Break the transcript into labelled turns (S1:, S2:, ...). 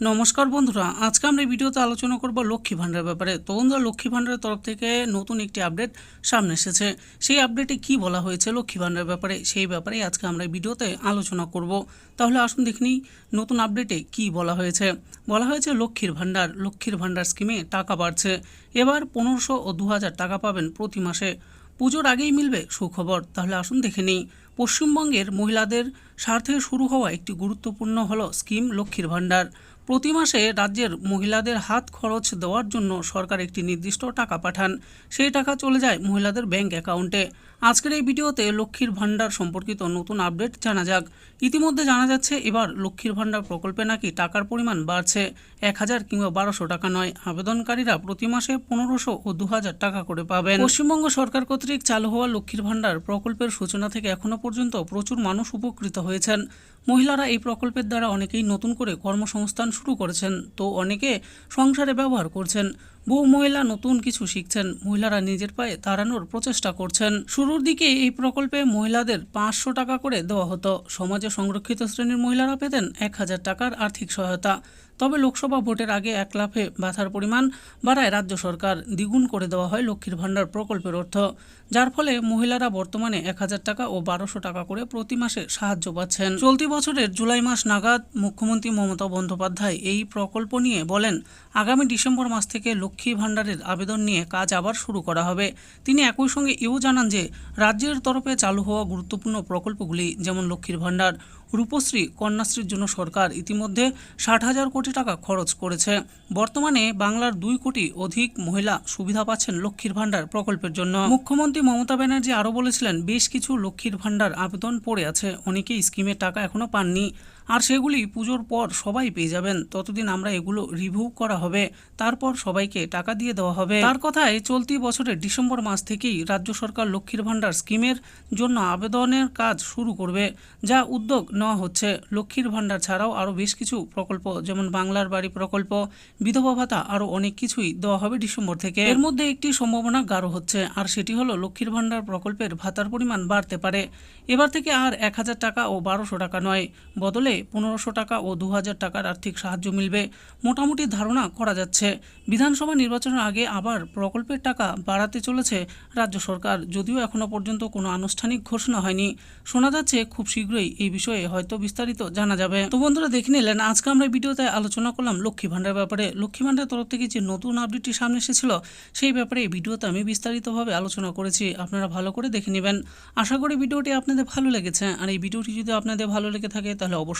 S1: নমস্কার বন্ধুরা, আজকে আমরা এই ভিডিওতে আলোচনা করব লক্ষ্মী ভাণ্ডারের ব্যাপারে। তো বন্ধুরা, লক্ষ্মী ভাণ্ডারের তরফ থেকে নতুন একটি আপডেট সামনে এসেছে। সেই আপডেটে কি বলা হয়েছে লক্ষ্মী ভাণ্ডারের ব্যাপারে, সেই ব্যাপারে আজকে আমরা এই ভিডিওতে আলোচনা করব। তাহলে আসুন দেখিনি নতুন আপডেটে কি বলা হয়েছে। বলা হয়েছে লক্ষ্মীর ভাণ্ডার লক্ষ্মীর ভাণ্ডার স্কিমে টাকা বাড়ছে। এবার পনেরোশো ও দু হাজার টাকা পাবেন প্রতি মাসে। পুজোর আগেই মিলবে সুখবর। তাহলে আসুন দেখে নিই, পশ্চিমবঙ্গের মহিলাদের স্বার্থে শুরু হওয়া একটি গুরুত্বপূর্ণ হলো স্কিম লক্ষ্মীর ভাণ্ডার। প্রতি মাসে রাজ্যের মহিলাদের হাত খরচ দেওয়ার জন্য সরকার একটি নির্দিষ্ট টাকা পাঠান। সেই টাকা চলে যায় মহিলাদের ব্যাংক অ্যাকাউন্টে। আজকের এই ভিডিওতে লক্ষ্মীর ভাণ্ডার সম্পর্কিত নতুন আপডেট জানা যাক। ইতিমধ্যে জানা যাচ্ছে, এবার লক্ষ্মীর ভাণ্ডার প্রকল্পে নাকি টাকার পরিমাণ বাড়ছে। এক হাজার কিংবা বারোশো টাকা নয়। আবেদনকারীরা প্রতি মাসে পনেরোশো ও দু হাজার টাকা করে পাবেন। পশ্চিমবঙ্গ সরকার কর্তৃক চালু হওয়া লক্ষ্মীর ভাণ্ডার প্রকল্পের সূচনা থেকে এখনও পর্যন্ত প্রচুর মানুষ উপকৃত হয়েছেন। মহিলারা এই প্রকল্পের দ্বারা অনেকেই নতুন করে কর্মসংস্থান শুরু করেছেন তো অনেকে সংসারে ব্যবহার করছেন। বহু মহিলা নতুন কিছু শিখছেন। মহিলারা নিজের পায়ে দাঁড়ানোর প্রচেষ্টা করছেন। শুরুর দিকে এই প্রকল্পে মহিলাদের পাঁচশো টাকা করে দেওয়া হতো। সমাজে সংরক্ষিত শ্রেণির মহিলারা পেতেন এক হাজার টাকার আর্থিক সহায়তা। তবে লোকসভা ভোটের আগে এক লাফে ভাতার পরিমাণ বাড়ায় রাজ্য সরকার। দ্বিগুণ করে দেওয়া হয় লক্ষ্মীর ভাণ্ডার প্রকল্পের অর্থ। যার ফলে মহিলারা বর্তমানে এক হাজার টাকা ও বারোশো টাকা করে প্রতি মাসে সাহায্য পাচ্ছেন। চলতি বছরের জুলাই মাস নাগাদ মুখ্যমন্ত্রী মমতা বন্দ্যোপাধ্যায় এই প্রকল্প নিয়ে বলেন, আগামী ডিসেম্বর মাস থেকে লক্ষ্মী ভাণ্ডারের আবেদন নিয়ে কাজ আবার শুরু করা হবে। তিনি একই সঙ্গে এও জানান যে, রাজ্যের তরফে চালু হওয়া গুরুত্বপূর্ণ প্রকল্পগুলি যেমন লক্ষ্মীর ভাণ্ডার, রূপশ্রী, কন্যাশ্রীর জন্য সরকার ইতিমধ্যে ষাট হাজার কোটি টাকা খরচ করেছে। বর্তমানে বাংলার দুই কোটি অধিক মহিলা সুবিধা পাচ্ছেন লক্ষ্মীর ভাণ্ডার প্রকল্পের জন্য। মুখ্যমন্ত্রী মমতা ব্যানার্জি আরও বলেছিলেন, বেশ কিছু লক্ষ্মীর ভাণ্ডার আবেদন পড়ে আছে, অনেকেই স্কিমের টাকা এখনও পাননি। আর সেগুলি পুজোর পর সবাই পেয়ে যাবেন। ততদিন আমরা এগুলো রিভিউ করা হবে। তারপর সবাইকে টাকা দিয়ে দেওয়া হবে। তার কথায় চলতি বছরের ডিসেম্বর মাস থেকেই রাজ্য সরকার লক্ষ্মীর ভাণ্ডার স্কিমের জন্য আবেদনের কাজ শুরু করবে, যা উদ্যোগ নেওয়া হচ্ছে। লক্ষ্মীর ভাণ্ডার ছাড়াও আরও বেশ কিছু প্রকল্প, যেমন বাংলার বাড়ি প্রকল্প, বিধবা ভাতা, আরও অনেক কিছুই দেওয়া হবে ডিসেম্বর থেকে। এর মধ্যে একটি সম্ভাবনা গাঢ় হচ্ছে, আর সেটি হলো লক্ষ্মীর ভাণ্ডার প্রকল্পের ভাতার পরিমাণ বাড়তে পারে। এবার থেকে আর এক হাজার টাকা ও বারোশো টাকা নয়। বদলে পনেরোশো টাকা ও দু হাজার টাকার আর্থিক সাহায্য মিলবে। মোটামুটি ধারণা করা যাচ্ছে। বিধানসভা নির্বাচনের আগে আবার প্রকল্পের টাকা বাড়াতে চলেছে রাজ্য সরকার। যদিও এখনও পর্যন্ত কোনো আনুষ্ঠানিক ঘোষণা হয়নি। শোনা যাচ্ছে খুব শীঘ্রই এই বিষয়ে হয়তো বিস্তারিত জানা যাবে। তো বন্ধুরা দেখে নিলেন, আজকে আমরা ভিডিওতে আলোচনা করলাম লক্ষ্মী ভাণ্ডার ব্যাপারে। লক্ষ্মী ভাণ্ডারের তরফ থেকে যে নতুন আপডেটটি সামনে এসেছিল, সেই ব্যাপারে এই ভিডিওতে আমি বিস্তারিতভাবে আলোচনা করেছি। আপনারা ভালো করে দেখে নেবেন। আশা করি ভিডিওটি আপনাদের ভালো লেগেছে। আর এই ভিডিওটি যদি আপনাদের ভালো লেগে থাকে, তাহলে